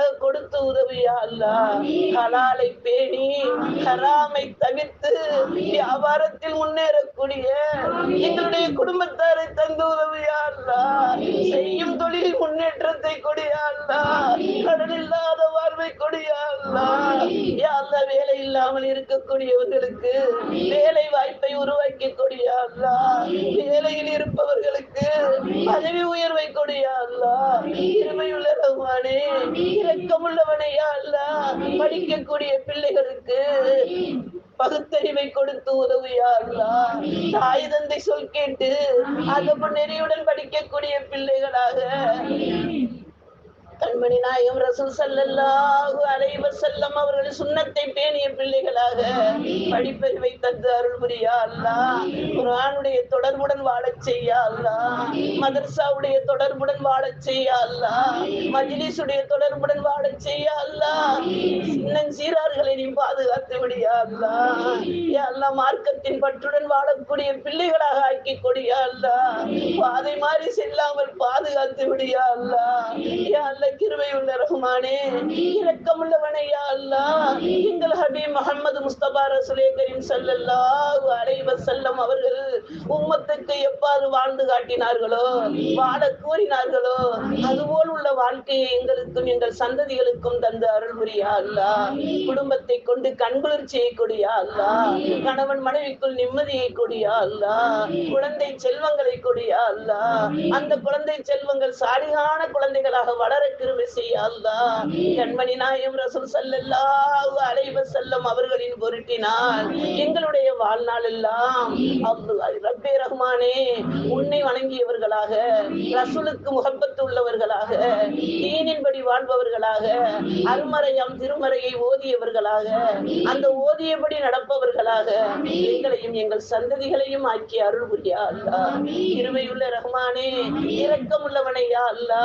முறையாக கொடுத்து உதவியா அல்லா? ஹலாலை பேணி ஹராமை தவிர்த்து வியாபாரத்தில் முன்னேறக்கூடிய எங்களுடைய குடும்பத்தாரை தந்து உதவியா அல்லா? செய்யும் தொழில் முன்னேற்றத்தை கொடியா அல்லா? கடன் இல்லாத வாழ்வை கொடியா அல்லா? அல்லா வேலை இல்லாமல் இருக்கக்கூடியவர்களுக்கு வேலை வாய்ப்பை உருவாக்கி கொடியா அல்லா வேலையில் இருப்பவர்களுக்கு பதவி உயர்வை கொடியா அல்லா? இருமையுள்ள ரகுமானே இரக்கமுள்ளவனே யா அல்லா? படிக்கக்கூடிய பிள்ளைகளுக்கு பகுத்தறிவை கொடுத்து உதவியா அல்லா? தாய் தந்தை சொல் கேட்டு அதப்பு நெறியுடன் படிக்கக்கூடிய பிள்ளைகளாக கண்மணி நாயகம் ரசூல் சல்லல்லாஹு அலைஹி வஸல்லம் அவர்கள் சுன்னத்தை பேணிய பிள்ளைகளாக படிப்பறிவை தந்து அருள் புரியா அல்லாஹ் குர்ஆனுடைய தொடர்புடன் வாழச் செய்யா அல்லாஹ் மதரசாவுடைய தொடர்புடன் வாழச் செய்யா அல்லாஹ் மஜ்லிஸுடைய தொடர்புடன் வாழச் செய்யா அல்லாஹ் சின்னஞ்சீரார்களை நீ பாதுகாத்து விடியா அல்லாஹ் யா அல்லாஹ் மார்க்கத்தின் பற்றுடன் வாழக்கூடிய பிள்ளைகளாக ஆக்கி கொடியா அல்லாஹ் பாதை மாறி செல்லாமல் பாதுகாத்து விடியா அல்லாஹ் யா அல்லாஹ் கிருபையுள்ள ரஹ்மானே இரக்கமுள்ளவனே யா அல்லாஹ். எங்கள் ஹபீப் முகமது முஸ்தபா ரசூலே கரீம் ஸல்லல்லாஹு அலைஹி வஸல்லம் அவர்கள் உம்மத்துக்கு எவ்வாறு வாழ்ந்து காட்டினார்களோ வாழ கூறினார்களோ அதுபோல் உள்ள வாழ்க்கையை எங்களுக்கும் எங்கள் சந்ததிகளுக்கும் தந்து அருள் புரியா அல்லாஹ். குடும்பத்தை கொண்டு கண்குளிர்ச்சியை கொடியா அல்லாஹ். கணவன் மனைவிக்குள் நிம்மதியை கொடியா அல்லாஹ். குழந்தை செல்வங்களை கொடியா அல்லாஹ். அந்த குழந்தை செல்வங்கள் சாலிகான குழந்தைகளாக வளர கிருபை செய்ய அல்லாஹ். கண்மணி நாயம் ரசூல் ஸல்லல்லாஹு அலைஹி வஸல்லம் அவர்களின் பொருட்டினால் எங்களுடைய வாழ்நாள் எல்லாம் ரப்பே ரஹ்மானே உன்னை வணங்கியவர்களாக ரசூலுக்கு முகப்பத்து உள்ளவர்களாக தீனின்படி வாழ்பவர்களாக அருமறையாம் திருமறையை ஓதியவர்களாக அந்த ஓதியபடி நடப்பவர்களாக எங்களையும் எங்கள் சந்ததிகளையும் ஆக்கி அருள் புரியா அல்லா இருமையுள்ள ரஹ்மானே இரக்கம் உள்ளவனையா அல்லா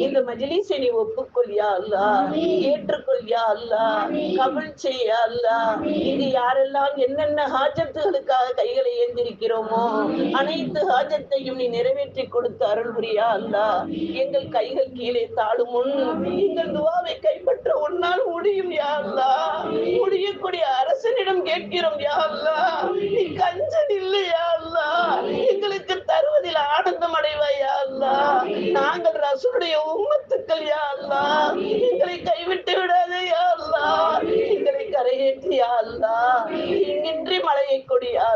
இந்த மஜிலிஸ் நீ ஒப்புக்கொள் யா அல்லா. ஏற்றுக்கொள் யா அல்லா. கபுல் செய்ய அல்லா. இங்கு யாரெல்லாம் என்னென்ன ஹாஜத்துகளுக்காக கைகளை ஏந்திருக்கிறோமோ அனைத்து ஹாஜத்தையும் நீ நிறைவேற்றி கொடுத்து அருள் புரியா அல்லா எங்கள் கைகள் கீழே தாழும் முன் எங்கள் துவாவை கைப்பற்ற உன்னால் முடியும் யா அல்லா. முடியக்கூடிய அரசனிடம் கேட்கிறோம் யா அல்லா. நீ கஞ்சன் இல்லையா அல்லா. எங்களுக்கு தருவதில் ஆனந்தம் அடைவாயா அல்லா. நாங்கள் ரசூலுடைய உம்மத்துக்கள்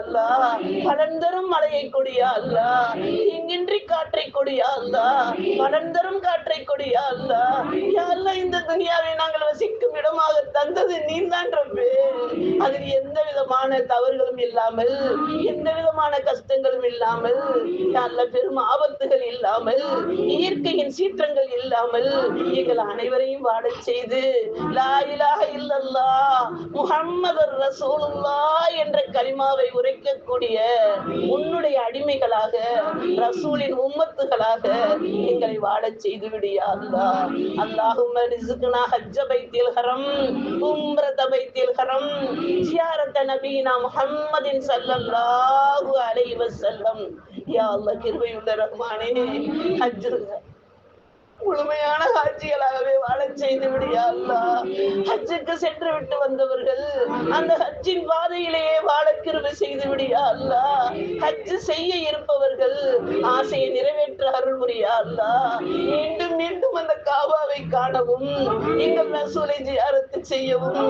அல்லா. பலன் தரும் கொடியா அல்லா. இங்கின்றி காற்றை கொடியா அல்லா. பலன் தரும் காற்றை கொடியா அல்லா அல்லா இந்த துணியாவை நாங்கள் வசிக்கும் இடமாக தந்தது நீதான் ரப்பே. அதில் எந்த விதமான தவறுகளும் இல்லாமல் எந்த விதமான கஷ்டங்களும் இல்லாமல் நல்ல பெரும் ஆபத்துகள் இல்லாமல் இயற்கையின் சீற்றங்கள் இல்லாமல் எங்கள் அனைவரையும் வாழச் செய்து லா இலாஹ இல்லல்லாஹ் முஹம்மது ரசூலுல்லாஹ் என்ற கலிமாவை வைக்கக்கூடிய உன்னுடைய அடிமைகளாக ரசூலின் உம்மத்துகளாக எங்களை வாழச் செய்து விடியா அல்லாஹ். அல்லாஹும்ம ஹஜ்ஜ பைத்தில் ஹரம் உம்ரத பைத்தில் ஹரம் ஜியாரத்த நபீனா முஹம்மதின் ஸல்லல்லாஹு அலைஹி வஸல்லம். யா அல்லாஹ் கிருபையுள்ள ரஹ்மானே ஹஜ் முழுமையான ஹாஜிகளாகவே வாழச் செய்து விடியா அல்லாஹ். ஹஜ்ஜுக்கு சென்று விட்டு வந்தவர்கள் அந்த ஹஜ்ஜின் பாதையிலேயே வாழ கிருபை செய்து விடியா அல்லாஹ். ஹஜ் செய்ய இருப்பவர்கள் ஆசையை நிறைவேற்ற அருள் புரியா அல்லாஹ். மீண்டும் மீண்டும் அந்த காபாவை காணவும் எங்கள் ரசூலை ஜியாரத்து செய்யவும்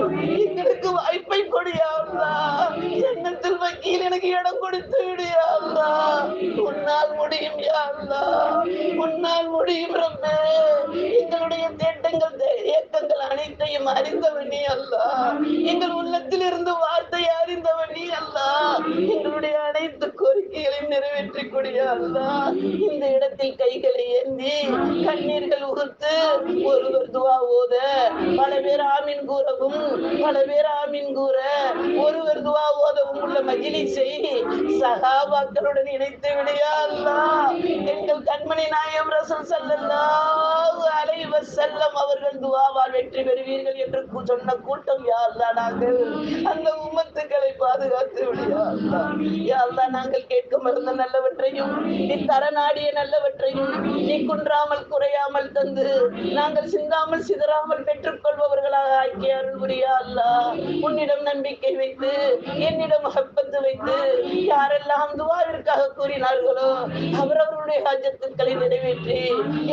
எங்களுக்கு வாய்ப்பை கொடியா எண்ணத்தில் வக்கீல் எனக்கு இடம் கொடுத்து விடியா உன்னால் முடியும் யாருந்தா உன்னால் முடியும் ரப்பே. எங்களுடைய தேட்டங்கள் தே- இயக்கங்கள் அனைத்தையும் அறிந்தவனே அல்லா. எங்கள் உள்ளத்தில் இருந்து வார்த்தை அறிந்தவன் நிறைவேற்றி இந்த இடத்தில் கைகளை ஏந்தி கண்ணீர்கள் உகுத்து ஒருவர் துவா ஓத. பல பேர் ஆமின் கூறவும் பல பேர் ஆமின் கூற. ஒருவர் துவா ஓதவும் உள்ள மகிழ்ச்சி சகாபாக்களுடன் இணைத்து விடையா எங்கள் கண்மணி நாயம் ரசூல் ஸல்லல்லாஹு அலைவர் செல்லம் அவர்கள் துவாவால் வெற்றி பெறுவீர்கள் என்று சொன்ன கூட்டம் யார் தான் நாங்கள். அந்த உமத்துக்களை பாதுகாத்து விடு யார்தான் நாங்கள் கேட்க மறந்த நல்லவற்றை யாவையும் நீ தரநாடிய நல்லவற்றையும் நீ குன்றாமல் குறையாமல் தந்து நாங்கள் சிந்தாமல் சிதறாமல் பெற்றுக்கொள்பவர்களாக ஆக்கிய அருள் புரியா அல்லா உன்னிடம் நம்பிக்கை வைத்து என்னிடம் மகப்பத்து வைத்து யாரெல்லாம் துவாரிற்காக கூறினார்களோ அவரவர்களுடைய ஹஜத்துக்களை நிறைவேற்றி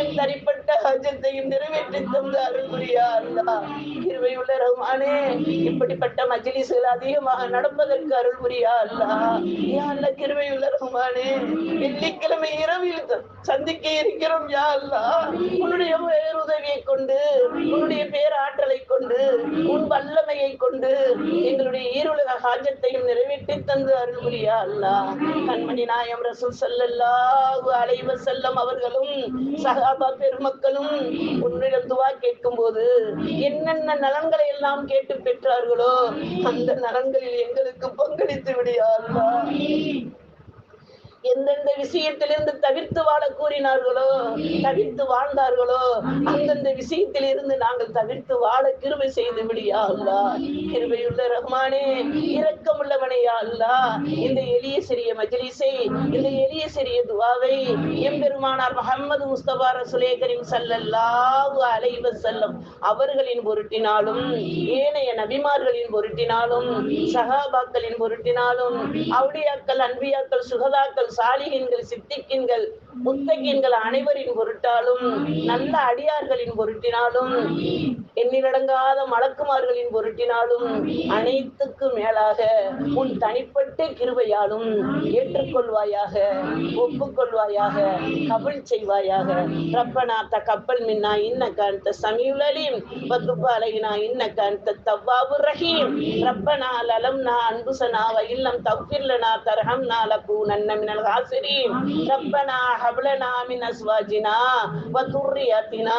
என் தனிப்பட்ட ஹஜத்தையும் நிறைவேற்றி தந்து அருள் புரியா அல்லா கிருபையுள்ள ரஹ்மானே இப்படிப்பட்ட மஜிலிசுகள் அதிகமாக நடப்பதற்கு அருள் புரியா அல்லா யா அல்ல கிருபையுள்ள ரஹ்மானே வெள்ளிக்கிழமை இரவில் சந்திக்க இருக்கிறோம் யா அல்லா. உன்னுடைய பேருதவியை கொண்டு உன்னுடைய பேராற்றலை கொண்டு உன் வல்லமையை கொண்டு எங்களுடைய ஈருலக ஹாஜத்தையும் நிறைவேற்றி தந்து அருள்புரியா அல்லா. கண்மணி நாயம் ரசூல் ஸல்லல்லாஹு அலைவ செல்லம் அவர்களும் சகாபா பெருமக்களும் உன்னிடம் துவா கேட்கும் போது என்னென்ன நலன்களை எல்லாம் கேட்டு பெற்றார்களோ அந்த நலன்களில் எங்களுக்கு பங்களித்து விடியா அல்லா. எந்தெந்த விஷயத்திலிருந்து தவிர்த்து வாழ கூறினார்களோ தவிர்த்து வாழ்ந்தார்களோ அந்தந்த விஷயத்திலிருந்து நாங்கள் தவிர்த்து வாழ கிருபை செய்து விடியா அல்லா. கிருபையுள்ள ரஹ்மானே இரக்கமுள்ளவனையா அல்லா. இந்த எளிய சிறிய மஜ்லிஸை இந்த எளிய சிறிய துவாவை எம்பெருமானார் முகமது முஸ்தபா ரசுலே கரீம் ஸல்லல்லாஹு செல்லும் அவர்களின் பொருட்டினாலும் ஏனைய நபிமார்களின் பொருட்டினாலும் சகாபாக்களின் பொருட்டினாலும் அவுடியாக்கள் அன்பியாக்கள் சுகதாக்கள் சாலிகின்கள் சித்திக்கின்கள் முத்தகின்கள் அனைவரின் பொருட்டாலும் நல்ல அடியார்களின் பொருட்டினாலும் எண்ணிலடங்காத மலக்குமார்களின் பொருட்டினாலும் அனைத்துக்கும் மேலாக உன் தனிப்பட்ட கிருபையாலும் ஏற்றுக்கொள்வாயாக ஒப்புக்கொள்வாயாக கபல் செய்வாயாக. ரப்பனா த கப்பல் மின்னா இன்ன காந்த சமீவுலலீம் வத்துப்ப அலையினா இன்ன காந்த தவ்வாபு ரஹீம். ரப்பனா லலம்னா அன்புசனா வயில்லம் தவ்ஃபிர்லனா தர்ஹம்னா நன்ன மினல் ஹாசிரீம் ரப்பனா ஹப்லனா மின் அஸ்வாஜினா வ துர்ரியத்தினா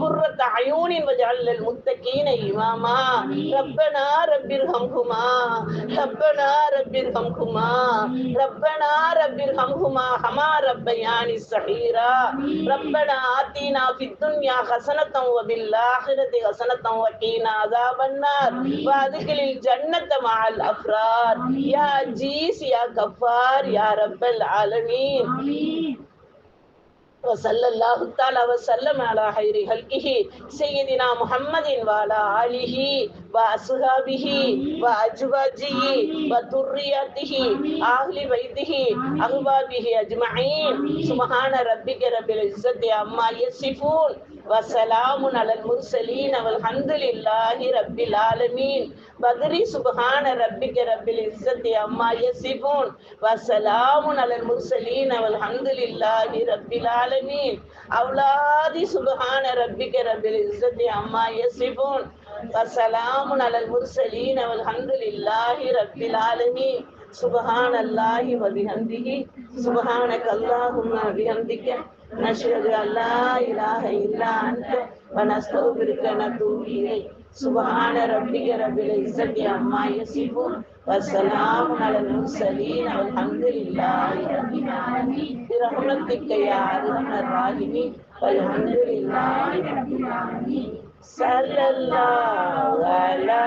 குர்ரத்த அயூனின் வஜல்லல் முத்தகீன இமாமா ரப்பனா ரப்பிர் ஹம்குமா ரப்பனா ரப்பிர் ஹம்குமா ரப்பனா ரப்பிர் ஹம்குமா ஹமா ரப்பயானி சஹீரா ரப்பனா ஆத்தீனா ஃபித் துன்யா ஹசனத்தம் வ பில் ஆஹிரதி ஹசனத்தம் வ கீனா அஸாபன்னார் வ அதுகிலில் ஜன்னத்த மஅல் அஃப்ரார் யா ஜீஸ் யா கஃபார் யா ரப்பல் ஆலமீன் ஆமீன் வசல்லல்லாஹு தாலாவ சல்லம் அலா ஹைரி ஹல்கிஹி. செய்யதினா முஹம்மதின் வாலா ஆலிஹி வ அசுஹாபிஹி வ அஜ்வாஜிஹி வ துர்ரியாத்திஹி ஆஹ்லி வைத்திஹி அஹ்வாபிஹி அஜ்மஹீன். சுமஹான ரப்பிக ரப்பில் இஸ்ஸத்தி அம்மா யசிஃபூன் வசலாமுன் அலல் முர்சலீன் அவல் ஹந்துல் இல்லாஹி ரப்பில் ஆலமீன். பத்ரி சுபஹான ரப்பிக்க ரப்பில் இஸ்ஸத்தி அம்மா யசிபூன் வசலாமுன் அலல் முர்சலீன் அவல் ஹந்துல் இல்லாஹி ரப்பில் ஆலமீன். அவ்லாதி சுபஹான ரப்பிக்க ரப்பில் இஸ்ஸத்தி அம்மா யசிபூன் வசலாமுன் அலல் முர்சலீன் அவல் ஹந்துல் இல்லாஹி ரப்பில் ஆலமீன். சுபஹான் அல்லாஹி வபிஹம்திஹி. சுபஹானக அல்லாஹும்ம பிஹம்திக نشهد أن لا إله إلا أنت ونستغفرك ونتوب إليك سبحان ربك رب العزة عما يصفون والسلام على المرسلين والحمد لله رب العالمين برحمتك يا أرحم الراحمين والحمد لله رب العالمين صلى الله على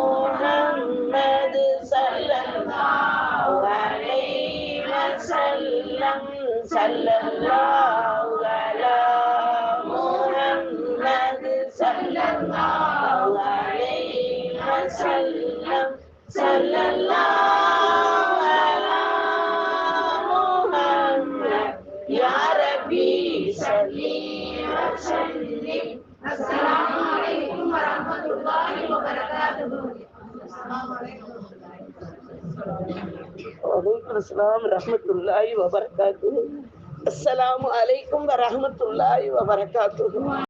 محمد صلى الله عليه وسلم صلى الله على محمد صلى الله عليه وسلم. صلى الله على محمد يا ربي صل وسلم السلام عليكم ورحمة الله وبركاته السلام வலைக்கும் அஸ்லாம் ரஹமத்துல்லாய் வபரகாத்து அஸ்லாம் அலைக்கும் வரமத்துல்லாய் வபரகாத்து